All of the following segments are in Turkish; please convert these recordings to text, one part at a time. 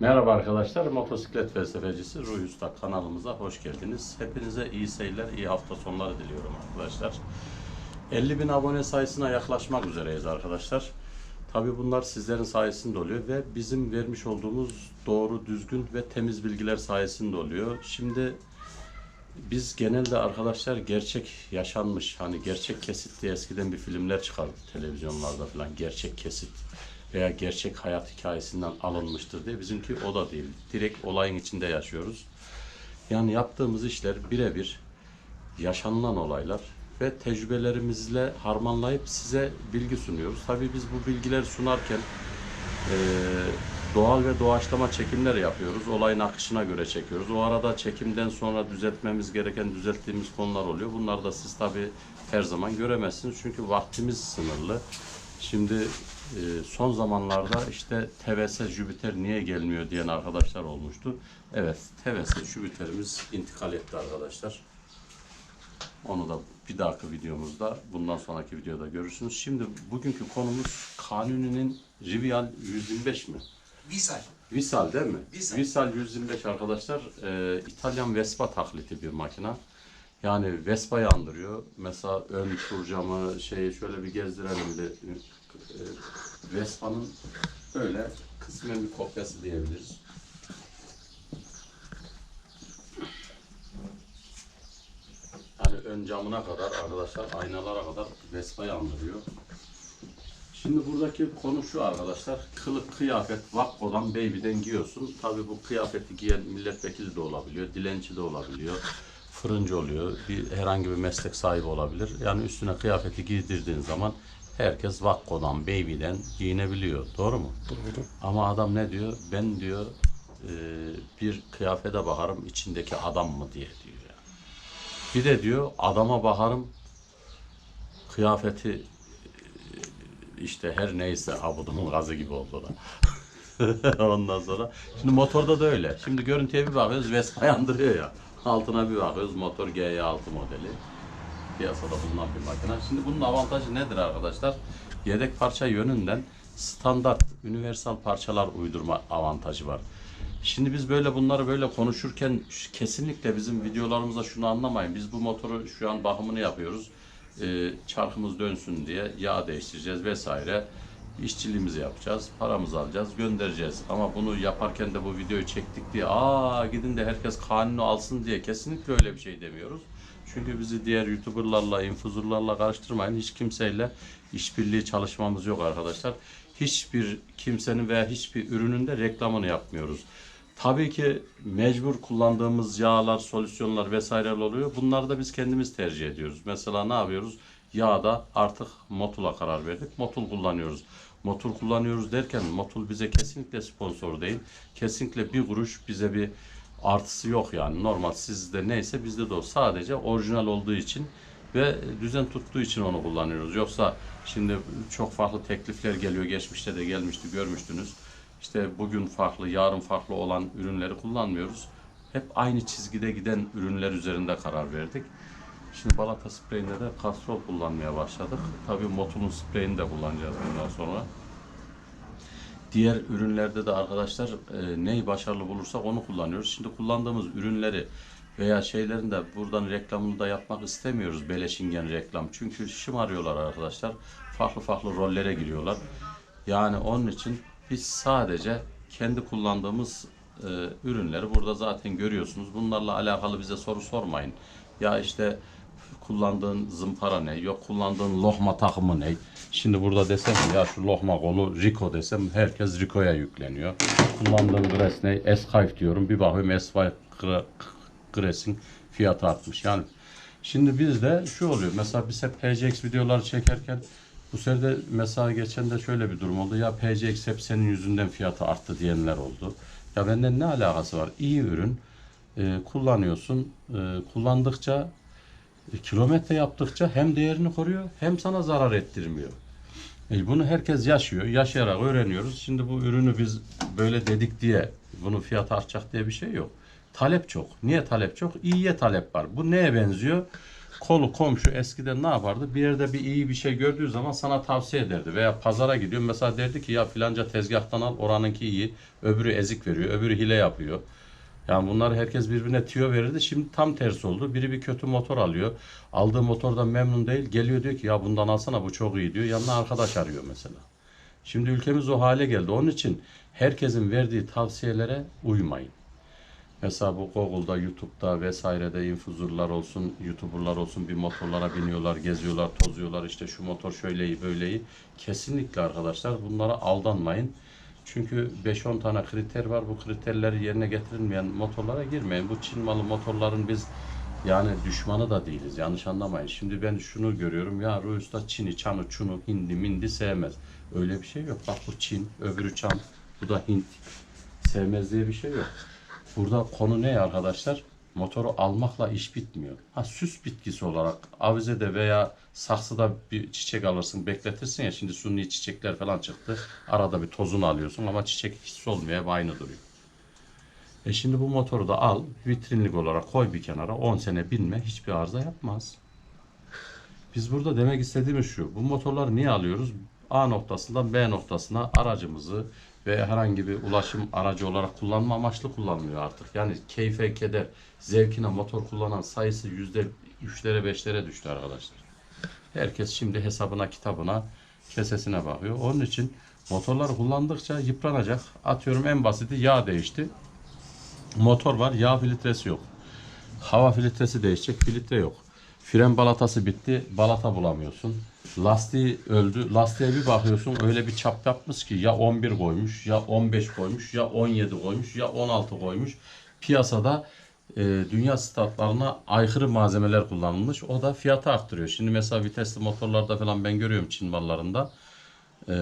Merhaba arkadaşlar, motosiklet felsefecisi Ruhi Usta kanalımıza hoş geldiniz. Hepinize iyi seyirler, iyi hafta sonları diliyorum arkadaşlar. 50 bin abone sayısına yaklaşmak üzereyiz arkadaşlar. Tabi bunlar sizlerin sayesinde oluyor ve bizim vermiş olduğumuz doğru, düzgün ve temiz bilgiler sayesinde oluyor. Şimdi biz genelde arkadaşlar gerçek yaşanmış, hani gerçek kesit diye eskiden bir filmler çıkardı televizyonlarda falan, gerçek kesit veya gerçek hayat hikayesinden alınmıştır diye. Bizimki o da değil. Direkt olayın içinde yaşıyoruz. Yani yaptığımız işler birebir yaşanılan olaylar ve tecrübelerimizle harmanlayıp size bilgi sunuyoruz. Tabii biz bu bilgileri sunarken eee, doğal ve doğaçlama çekimler yapıyoruz. Olayın akışına göre çekiyoruz. O arada çekimden sonra düzeltmemiz gereken düzelttiğimiz konular oluyor. Bunları da siz tabii her zaman göremezsiniz. Çünkü vaktimiz sınırlı. Şimdi e, son zamanlarda işte TVS Jüpiter niye gelmiyor diyen arkadaşlar olmuştu. Evet, TVS Jüpiter'imiz intikal etti arkadaşlar. Onu da bir dahaki videomuzda, bundan sonraki videoda görürsünüz. Şimdi bugünkü konumuz Kanuni'nin Rivial 125 mi? Visal. Visal değil mi? Visal. Visal 125 arkadaşlar e, İtalyan Vespa taklidi bir makina. Yani Vespa'yı andırıyor. Mesela ön tur camı şeyi şöyle bir gezdirelim de Vespa'nın böyle kısmen bir kopyası diyebiliriz. Yani ön camına kadar arkadaşlar aynalara kadar Vespa'yı andırıyor. Şimdi buradaki konu şu arkadaşlar. Kılık kıyafet Vakko'dan Baby'den giyiyorsun. Tabi bu kıyafeti giyen milletvekili de olabiliyor, dilenci de olabiliyor, fırıncı oluyor, bir herhangi bir meslek sahibi olabilir. Yani üstüne kıyafeti giydirdiğin zaman herkes Vakko'dan, Baby'den giyinebiliyor. Doğru mu? Doğru. Ama adam ne diyor? Ben diyor e, bir kıyafete bakarım içindeki adam mı diye diyor. Yani. Bir de diyor adama bakarım kıyafeti işte her neyse abudumun gazı gibi oldu da. Ondan sonra. Şimdi motorda da öyle. Şimdi görüntüye bir bakıyoruz Vespa yandırıyor ya. Altına bir bakıyoruz motor GY6 modeli. Piyasada bulunan bir makine. Şimdi bunun avantajı nedir arkadaşlar? Yedek parça yönünden standart, universal parçalar uydurma avantajı var. Şimdi biz böyle bunları böyle konuşurken kesinlikle bizim videolarımızda şunu anlamayın. Biz bu motoru şu an bakımını yapıyoruz. Ee, çarkımız dönsün diye yağ değiştireceğiz vesaire. İşçiliğimizi yapacağız, paramızı alacağız, göndereceğiz. Ama bunu yaparken de bu videoyu çektik diye, aa gidin de herkes kanunu alsın diye kesinlikle öyle bir şey demiyoruz. Çünkü bizi diğer YouTuber'larla, infuzurlarla karıştırmayın. Hiç kimseyle işbirliği çalışmamız yok arkadaşlar. Hiçbir kimsenin veya hiçbir ürünün de reklamını yapmıyoruz. Tabii ki mecbur kullandığımız yağlar, solüsyonlar vesaireler oluyor. Bunları da biz kendimiz tercih ediyoruz. Mesela ne yapıyoruz? Yağda artık Motul'a karar verdik. Motul kullanıyoruz. Motul kullanıyoruz derken Motul bize kesinlikle sponsor değil. Kesinlikle bir kuruş bize bir artısı yok yani. Normal sizde neyse bizde de o. Sadece orijinal olduğu için ve düzen tuttuğu için onu kullanıyoruz. Yoksa şimdi çok farklı teklifler geliyor. Geçmişte de gelmişti, görmüştünüz. İşte bugün farklı, yarın farklı olan ürünleri kullanmıyoruz. Hep aynı çizgide giden ürünler üzerinde karar verdik. Şimdi balata spreyinde de kastrol kullanmaya başladık. Tabii Motul'un spreyini de kullanacağız bundan sonra. Diğer ürünlerde de arkadaşlar e, neyi başarılı bulursak onu kullanıyoruz. Şimdi kullandığımız ürünleri veya şeylerin de buradan reklamını da yapmak istemiyoruz. Beleşingen reklam. Çünkü şımarıyorlar arkadaşlar. Farklı farklı rollere giriyorlar. Yani onun için biz sadece kendi kullandığımız e, ürünleri burada zaten görüyorsunuz. Bunlarla alakalı bize soru sormayın. Ya işte kullandığın zımpara ne? Yok kullandığın lohma takımı ne? Şimdi burada desem ya şu lohma kolu Rico desem herkes Rico'ya yükleniyor. Kullandığın gres ne? Escayf diyorum. Bir bakıyorum Escayf Gres'in fiyatı artmış. Yani şimdi bizde şu oluyor. Mesela biz hep PCX videoları çekerken bu sefer de mesela geçen de şöyle bir durum oldu. Ya PCX hep senin yüzünden fiyatı arttı diyenler oldu. Ya benden ne alakası var? İyi ürün e, kullanıyorsun. E, kullandıkça kilometre yaptıkça hem değerini koruyor hem sana zarar ettirmiyor. E, bunu herkes yaşıyor. Yaşayarak öğreniyoruz. Şimdi bu ürünü biz böyle dedik diye bunun fiyatı artacak diye bir şey yok. Talep çok. Niye talep çok? İyiye talep var. Bu neye benziyor? kolu komşu eskiden ne yapardı? Bir yerde bir iyi bir şey gördüğü zaman sana tavsiye ederdi. Veya pazara gidiyor mesela derdi ki ya filanca tezgahtan al oranınki iyi. Öbürü ezik veriyor. Öbürü hile yapıyor. Yani bunlar herkes birbirine tüyo verirdi. Şimdi tam tersi oldu. Biri bir kötü motor alıyor. Aldığı motordan memnun değil. Geliyor diyor ki ya bundan alsana bu çok iyi diyor. Yanına arkadaş arıyor mesela. Şimdi ülkemiz o hale geldi. Onun için herkesin verdiği tavsiyelere uymayın. Mesela bu Google'da, YouTube'da vesairede infuzurlar olsun, YouTuber'lar olsun bir motorlara biniyorlar, geziyorlar, tozuyorlar. İşte şu motor şöyle iyi, böyle iyi. Kesinlikle arkadaşlar bunlara aldanmayın. Çünkü 5-10 tane kriter var. Bu kriterleri yerine getirilmeyen motorlara girmeyin. Bu Çin malı motorların biz yani düşmanı da değiliz. Yanlış anlamayın. Şimdi ben şunu görüyorum. Ya Rus'ta Çin'i, Çan'ı, Çun'u, Hindi, Mindi sevmez. Öyle bir şey yok. Bak bu Çin, öbürü Çan, bu da Hint. Sevmez diye bir şey yok. Burada konu ne arkadaşlar? Motoru almakla iş bitmiyor. Ha süs bitkisi olarak avizede veya saksıda bir çiçek alırsın, bekletirsin ya. Şimdi suni çiçekler falan çıktı. Arada bir tozunu alıyorsun ama çiçek hiç solmuyor, hep aynı duruyor. E şimdi bu motoru da al, vitrinlik olarak koy bir kenara. 10 sene binme, hiçbir arıza yapmaz. Biz burada demek istediğimiz şu. Bu motorları niye alıyoruz? A noktasından B noktasına aracımızı ve herhangi bir ulaşım aracı olarak kullanma amaçlı kullanılıyor artık. Yani keyfe, keder, zevkine motor kullanan sayısı yüzde üçlere beşlere düştü arkadaşlar. Herkes şimdi hesabına, kitabına, kesesine bakıyor. Onun için motorları kullandıkça yıpranacak. Atıyorum en basiti yağ değişti. Motor var, yağ filtresi yok. Hava filtresi değişecek, filtre yok. Fren balatası bitti, balata bulamıyorsun. Lastiği öldü, lastiğe bir bakıyorsun öyle bir çap yapmış ki ya 11 koymuş, ya 15 koymuş, ya 17 koymuş, ya 16 koymuş. Piyasada e, dünya statlarına aykırı malzemeler kullanılmış. O da fiyatı arttırıyor. Şimdi mesela vitesli motorlarda falan ben görüyorum Çin mallarında. E,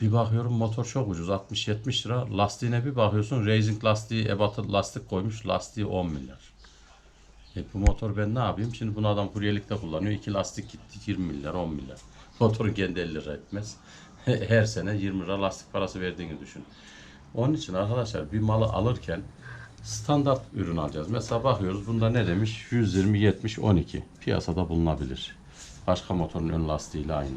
bir bakıyorum motor çok ucuz 60-70 lira. Lastiğine bir bakıyorsun racing lastiği ebatı lastik koymuş lastiği 10 milyar. E bu motor ben ne yapayım? Şimdi bunu adam kuryelikte kullanıyor. İki lastik gitti 20 milyar 10 milyar. Motorun kendi 50 lira etmez. Her sene 20 lira lastik parası verdiğini düşün. Onun için arkadaşlar bir malı alırken standart ürün alacağız. Mesela bakıyoruz bunda ne demiş? 120 70 12 piyasada bulunabilir. Başka motorun ön lastiğiyle aynı.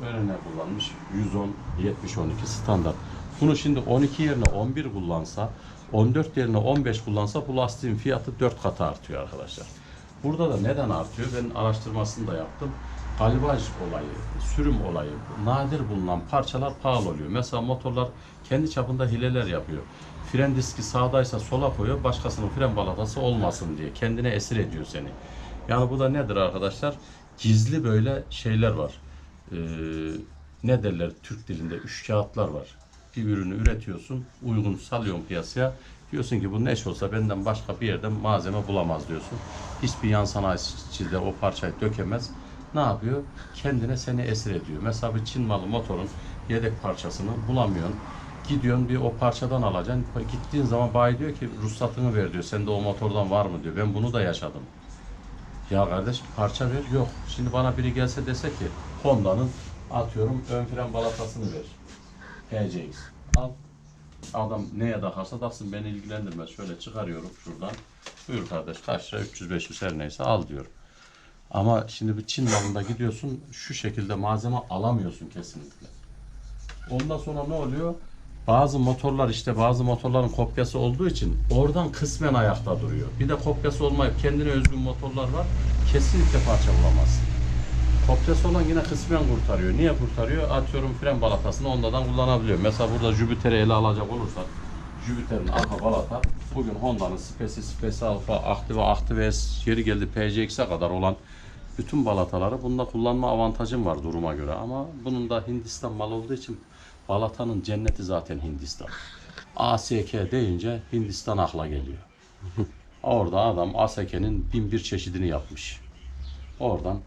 Ee, önüne kullanmış 110 70 12 standart. Bunu şimdi 12 yerine 11 kullansa 14 yerine 15 kullansa bu lastiğin fiyatı 4 katı artıyor arkadaşlar. Burada da neden artıyor? Ben araştırmasını da yaptım. Kalibaj olayı, sürüm olayı, nadir bulunan parçalar pahalı oluyor. Mesela motorlar kendi çapında hileler yapıyor. Fren diski sağdaysa sola koyuyor, başkasının fren balatası olmasın diye. Kendine esir ediyor seni. Yani bu da nedir arkadaşlar? Gizli böyle şeyler var. Ee, ne derler Türk dilinde? Üç kağıtlar var. Bir ürünü üretiyorsun, uygun salıyorsun piyasaya. Diyorsun ki bu neş olsa benden başka bir yerden malzeme bulamaz diyorsun. Hiçbir yan sanayisi de o parçayı dökemez. Ne yapıyor? Kendine seni esir ediyor. Mesela bir Çin malı motorun yedek parçasını bulamıyorsun. Gidiyorsun bir o parçadan alacaksın. Gittiğin zaman bayi diyor ki ruhsatını ver diyor. Sende o motordan var mı diyor. Ben bunu da yaşadım. Ya kardeş parça ver. Yok. Şimdi bana biri gelse dese ki Honda'nın atıyorum ön fren balatasını ver. PCX. Al. Adam neye takarsa taksın beni ilgilendirmez. Şöyle çıkarıyorum şuradan. Buyur kardeş kaç lira 300-500 her neyse al diyorum. Ama şimdi bir Çin malında gidiyorsun şu şekilde malzeme alamıyorsun kesinlikle. Ondan sonra ne oluyor? Bazı motorlar işte bazı motorların kopyası olduğu için oradan kısmen ayakta duruyor. Bir de kopyası olmayıp kendine özgün motorlar var. Kesinlikle parça bulamazsın. Kopyası olan yine kısmen kurtarıyor. Niye kurtarıyor? Atıyorum fren balatasını ondan kullanabiliyor. Mesela burada Jupiter'i ele alacak olursak Jupiter'in arka balata bugün Honda'nın Speci, Speci Alpha, Activa, Activa S, yeri geldi PCX'e kadar olan bütün balataları bunda kullanma avantajım var duruma göre. Ama bunun da Hindistan mal olduğu için balatanın cenneti zaten Hindistan. ASK deyince Hindistan akla geliyor. Orada adam ASK'nin bin bir çeşidini yapmış. Oradan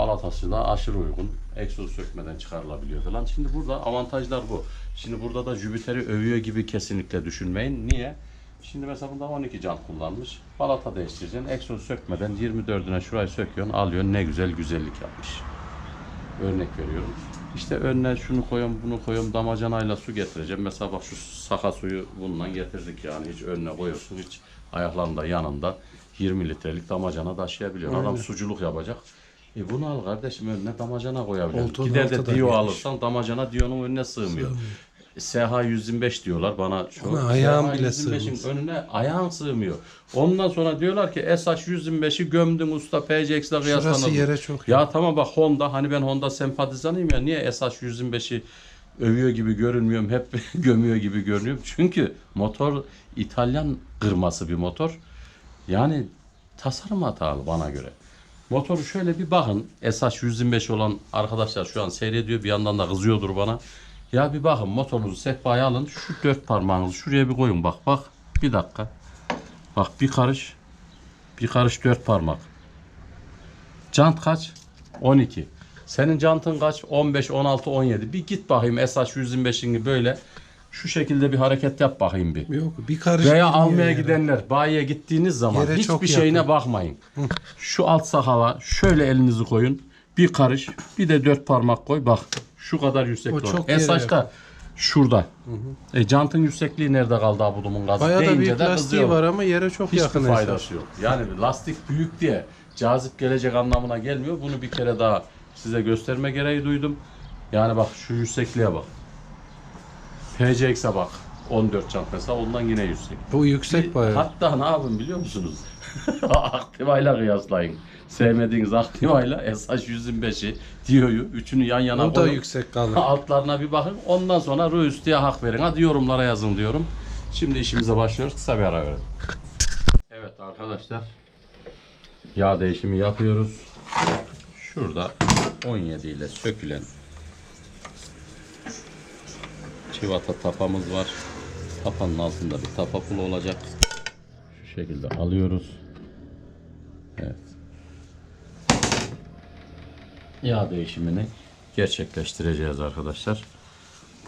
balatası da aşırı uygun. Egzoz sökmeden çıkarılabiliyor falan. Şimdi burada avantajlar bu. Şimdi burada da Jupiter'i övüyor gibi kesinlikle düşünmeyin. Niye? Şimdi mesela bunda 12 jant kullanmış. Balata değiştireceksin. Egzoz sökmeden 24'üne şurayı söküyorsun, alıyorsun. Ne güzel güzellik yapmış. Örnek veriyorum. İşte önüne şunu koyuyorum, bunu koyuyorum, damacanayla su getireceğim. Mesela bak şu saka suyu bundan getirdik yani. Hiç önüne koyuyorsun, hiç ayaklarında yanında. 20 litrelik damacana taşıyabiliyor. Adam suculuk yapacak. E bunu al kardeşim önüne damacana koyabiliyorsun. Oltanın Gider altı de da diyo alırsan damacana diyonun önüne sığmıyor. SH 125 diyorlar bana. Şu Ona ayağın SH bile 125'in sığmaz. önüne ayağın sığmıyor. Ondan sonra diyorlar ki SH 125'i gömdün usta PCX'le kıyaslanır. Şurası yere çok Ya tamam bak Honda hani ben Honda sempatizanıyım ya niye SH 125'i övüyor gibi görünmüyorum hep gömüyor gibi görünüyorum. Çünkü motor İtalyan kırması bir motor. Yani tasarım hatalı bana göre. Motoru şöyle bir bakın. SH 125 olan arkadaşlar şu an seyrediyor. Bir yandan da kızıyordur bana. Ya bir bakın motorunuzu sehpaya alın. Şu dört parmağınızı şuraya bir koyun. Bak bak. Bir dakika. Bak bir karış. Bir karış dört parmak. Jant kaç? 12. Senin jantın kaç? 15, 16, 17. Bir git bakayım SH 125'ini böyle şu şekilde bir hareket yap bakayım bir. Yok bir karış Veya almaya yere. gidenler bayiye gittiğiniz zaman Yere çok hiçbir şeyine yakın. bakmayın. Şu alt sakala şöyle elinizi koyun. Bir karış bir de dört parmak koy bak. Şu kadar yüksek O çok Esas da şurada. E jantın yüksekliği nerede kaldı abudumun gazı? Bayağı da Deyince büyük de lastiği var ama yere çok Hiçbir yakın faydası esas. yok. Yani lastik büyük diye cazip gelecek anlamına gelmiyor. Bunu bir kere daha size gösterme gereği duydum. Yani bak şu yüksekliğe bak. PCX'e bak. 14 jant mesela ondan yine yüksek. Bu yüksek bayağı. Hatta ne yapın biliyor musunuz? Aktivayla kıyaslayın. Sevmediğiniz Aktivayla SH 125'i, Dio'yu üçünü yan yana O da koyun. yüksek kalır. Altlarına bir bakın. Ondan sonra Rüstü'ye hak verin. Hadi yorumlara yazın diyorum. Şimdi işimize başlıyoruz. Kısa bir ara verelim. Evet arkadaşlar. Yağ değişimi yapıyoruz. Şurada 17 ile sökülen çivata tapamız var. Tapanın altında bir tapa pulu olacak. Şu şekilde alıyoruz. Evet. Yağ değişimini gerçekleştireceğiz arkadaşlar.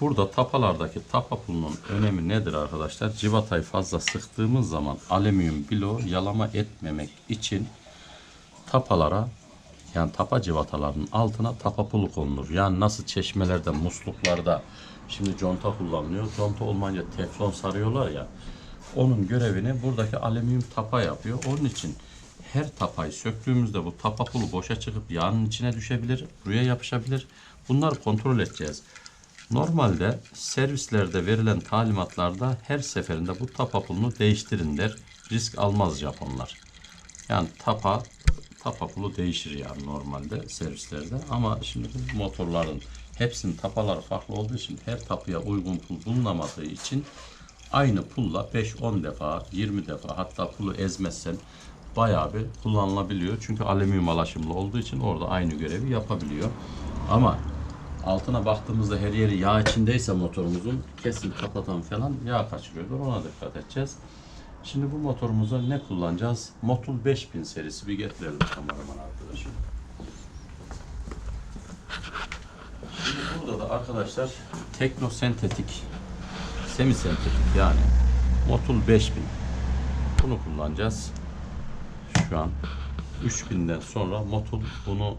Burada tapalardaki tapa pulunun önemi nedir arkadaşlar? Civatayı fazla sıktığımız zaman alüminyum bilo yalama etmemek için tapalara yani tapa civatalarının altına tapa pulu konulur. Yani nasıl çeşmelerde, musluklarda şimdi conta kullanılıyor. Conta olmayınca teflon sarıyorlar ya. Onun görevini buradaki alüminyum tapa yapıyor. Onun için her tapayı söktüğümüzde bu tapa pulu boşa çıkıp yağın içine düşebilir, buraya yapışabilir. Bunları kontrol edeceğiz. Normalde servislerde verilen talimatlarda her seferinde bu tapa pulunu değiştirin der. Risk almaz Japonlar. Yani tapa tapa pulu değişir yani normalde servislerde ama şimdi motorların hepsinin tapaları farklı olduğu için her tapıya uygun pul bulunamadığı için aynı pulla 5-10 defa 20 defa hatta pulu ezmezsen bayağı bir kullanılabiliyor. Çünkü alüminyum alaşımlı olduğu için orada aynı görevi yapabiliyor. Ama altına baktığımızda her yeri yağ içindeyse motorumuzun kesin kapatan falan yağ kaçırıyordur. Ona dikkat edeceğiz. Şimdi bu motorumuza ne kullanacağız? Motul 5000 serisi bir getirelim kameraman arkadaşım. Şimdi burada da arkadaşlar teknosentetik, semisentetik yani Motul 5000. Bunu kullanacağız. Şu an 3000'den sonra Motul bunu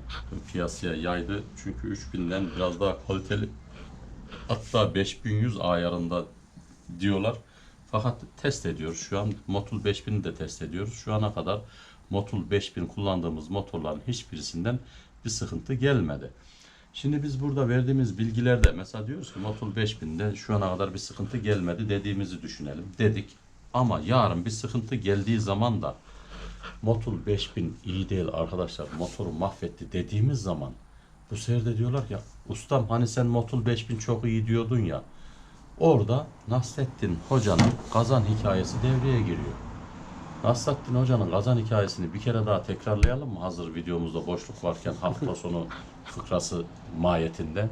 piyasaya yaydı. Çünkü 3000'den biraz daha kaliteli hatta 5100 ayarında diyorlar. Fakat test ediyoruz. Şu an Motul 5000'i de test ediyoruz. Şu ana kadar Motul 5000 kullandığımız motorların hiçbirisinden bir sıkıntı gelmedi. Şimdi biz burada verdiğimiz bilgilerde mesela diyoruz ki Motul 5000'de şu ana kadar bir sıkıntı gelmedi dediğimizi düşünelim dedik. Ama yarın bir sıkıntı geldiği zaman da Motul 5000 iyi değil arkadaşlar motoru mahvetti dediğimiz zaman bu sefer de diyorlar ki ustam hani sen Motul 5000 çok iyi diyordun ya Orada Nasrettin Hoca'nın kazan hikayesi devreye giriyor. Nasrettin Hoca'nın kazan hikayesini bir kere daha tekrarlayalım mı? Hazır videomuzda boşluk varken hafta sonu fıkrası mahiyetinde.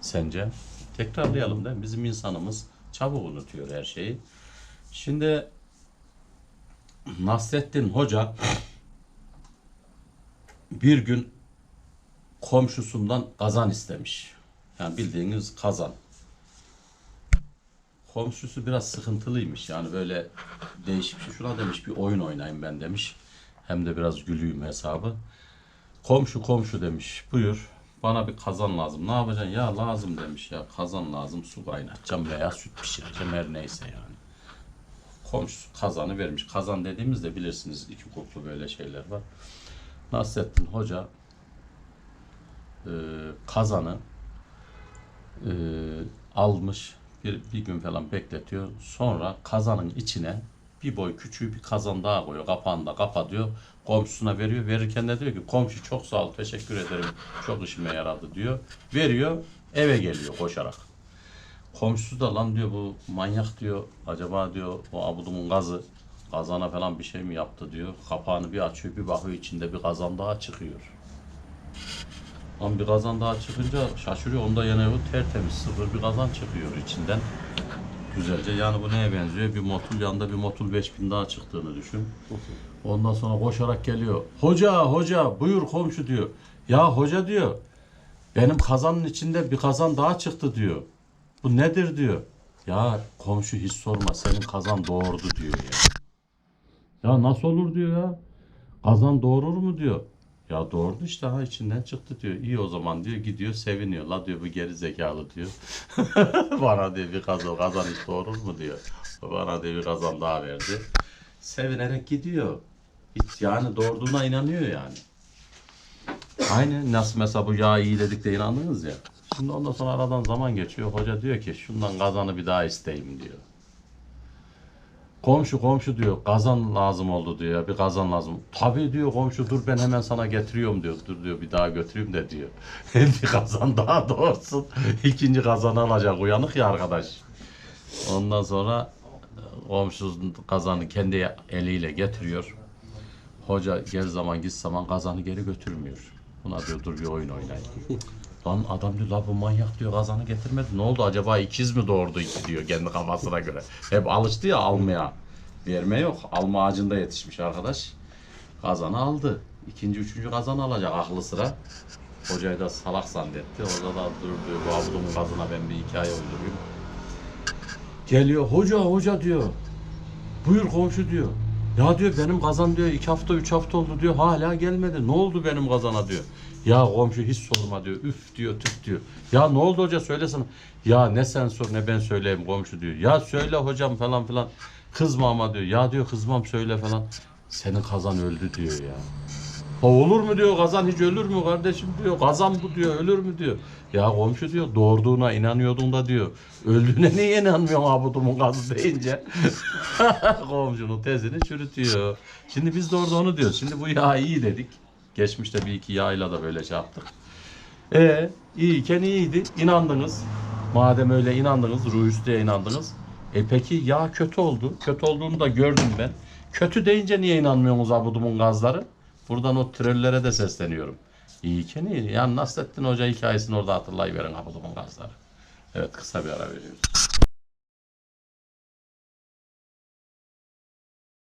Sence? Tekrarlayalım mi? Bizim insanımız çabuk unutuyor her şeyi. Şimdi Nasrettin Hoca bir gün komşusundan kazan istemiş. Yani bildiğiniz kazan komşusu biraz sıkıntılıymış. Yani böyle değişik bir şey. Şuna demiş bir oyun oynayayım ben demiş. Hem de biraz gülüyüm hesabı. Komşu komşu demiş. Buyur. Bana bir kazan lazım. Ne yapacaksın? Ya lazım demiş ya. Kazan lazım. Su kaynatacağım veya süt pişireceğim her neyse yani. komşusu kazanı vermiş. Kazan dediğimizde bilirsiniz iki kutlu böyle şeyler var. Nasrettin Hoca e, kazanı e, almış bir, bir gün falan bekletiyor. Sonra kazanın içine bir boy küçüğü bir kazan daha koyuyor. Kapağını da kapatıyor. Komşusuna veriyor. Verirken de diyor ki komşu çok sağ ol teşekkür ederim. Çok işime yaradı diyor. Veriyor eve geliyor koşarak. Komşusu da lan diyor bu manyak diyor. Acaba diyor o abudumun gazı kazana falan bir şey mi yaptı diyor. Kapağını bir açıyor bir bakıyor içinde bir kazan daha çıkıyor. Lan bir kazan daha çıkınca şaşırıyor. Onda yine o tertemiz sıfır bir kazan çıkıyor içinden. Güzelce. Yani bu neye benziyor? Bir motul yanında bir motul 5000 daha çıktığını düşün. Ondan sonra koşarak geliyor. Hoca hoca buyur komşu diyor. Ya hoca diyor. Benim kazanın içinde bir kazan daha çıktı diyor. Bu nedir diyor. Ya komşu hiç sorma senin kazan doğurdu diyor ya. Ya nasıl olur diyor ya. Kazan doğurur mu diyor. Ya doğurdu işte ha içinden çıktı diyor. İyi o zaman diyor gidiyor seviniyor. La diyor bu geri zekalı diyor. Bana diyor bir kazan, kazan hiç doğurur mu diyor. Bana diyor bir kazan daha verdi. Sevinerek gidiyor. Hiç yani doğurduğuna inanıyor yani. Aynı nasıl mesela bu yağ iyi dedik de inandınız ya. Şimdi ondan sonra aradan zaman geçiyor. Hoca diyor ki şundan kazanı bir daha isteyeyim diyor. Komşu komşu diyor kazan lazım oldu diyor bir kazan lazım. Tabii diyor komşu dur ben hemen sana getiriyorum diyor. Dur diyor bir daha götüreyim de diyor. bir kazan daha doğursun. İkinci kazanı alacak uyanık ya arkadaş. Ondan sonra e, komşunun kazanı kendi eliyle getiriyor. Hoca gel zaman git zaman kazanı geri götürmüyor. Buna diyor dur bir oyun oynayayım. Lan adam diyor la bu manyak diyor kazanı getirmedi. Ne oldu acaba ikiz mi doğurdu iki diyor kendi kafasına göre. Hep alıştı ya almaya. Verme yok. Alma ağacında yetişmiş arkadaş. Kazanı aldı. İkinci, üçüncü kazanı alacak aklı sıra. Hocayı da salak zannetti. Orada da dur diyor bu abudumun kazına ben bir hikaye uydurayım. Geliyor hoca hoca diyor. Buyur komşu diyor. Ya diyor benim kazan diyor iki hafta üç hafta oldu diyor hala gelmedi. Ne oldu benim kazana diyor. Ya komşu hiç sorma diyor. Üf diyor tüf diyor. Ya ne oldu hoca söylesene. Ya ne sen sor ne ben söyleyeyim komşu diyor. Ya söyle hocam falan filan. Kızma ama diyor. Ya diyor kızmam söyle falan. Senin kazan öldü diyor ya. Ha olur mu diyor kazan hiç ölür mü kardeşim diyor. Kazan bu diyor ölür mü diyor. Ya komşu diyor doğurduğuna inanıyordun da diyor. Öldüğüne niye inanmıyorsun abudumun kazı deyince. Komşunun tezini çürütüyor. Şimdi biz de orada onu diyoruz. Şimdi bu yağ iyi dedik. Geçmişte bir iki yağıyla da böyle şey yaptık. E iyiyken iyiydi. İnandınız. Madem öyle inandınız, ruh üstüye inandınız. E peki yağ kötü oldu. Kötü olduğunu da gördüm ben. Kötü deyince niye inanmıyorsunuz abudumun gazları? Buradan o trellere de sesleniyorum. İyiyken iyi. Yani Nasrettin Hoca hikayesini orada hatırlayıverin abudumun gazları. Evet kısa bir ara veriyoruz.